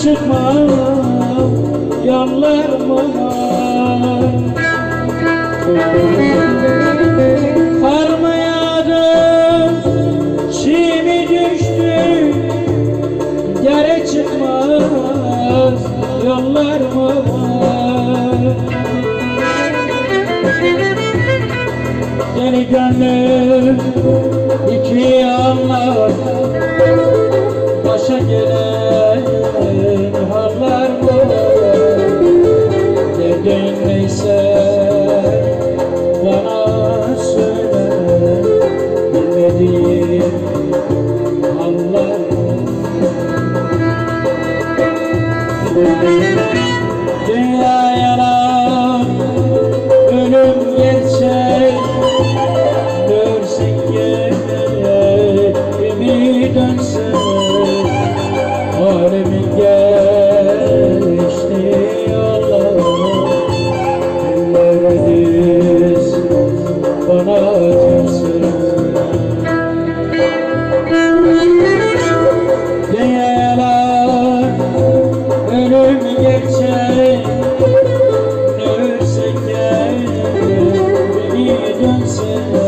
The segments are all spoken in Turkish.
Yara çıkma Yollarıma Kar mı yağdı Çiğ mi düştü Yere çıkmaz Yollar var Deli gönlüm Neyse bana söyle. Bilmediğim haller Dünya dancing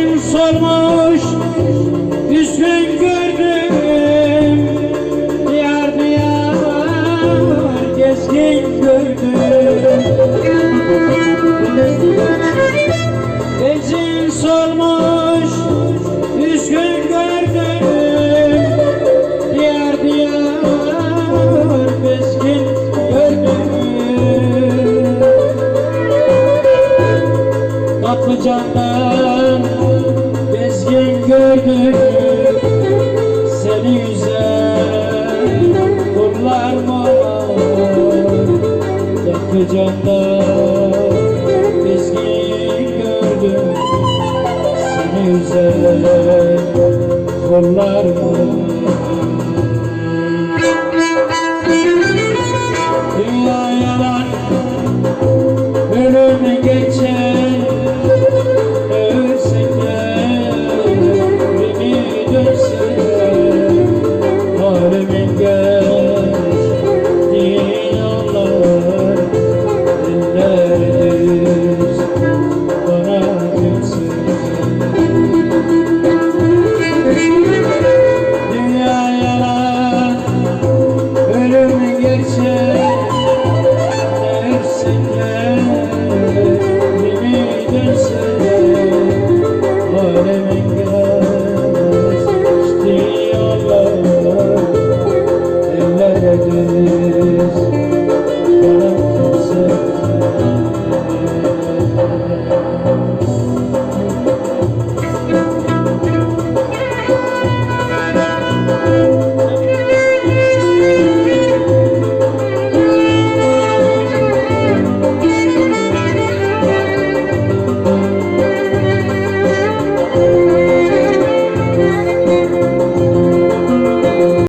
Benzin sormuş? Üzgün gördüm. Diyar diyar Gezgin gördüm. Benzin sormuş Üzgün gördüm. Diyar diyar Gezgin gördüm. Tatlı gün gördüm seni güzel Kurlar mı? Yakacağımda Ezgiyi gördüm seni güzel Kurlar mı?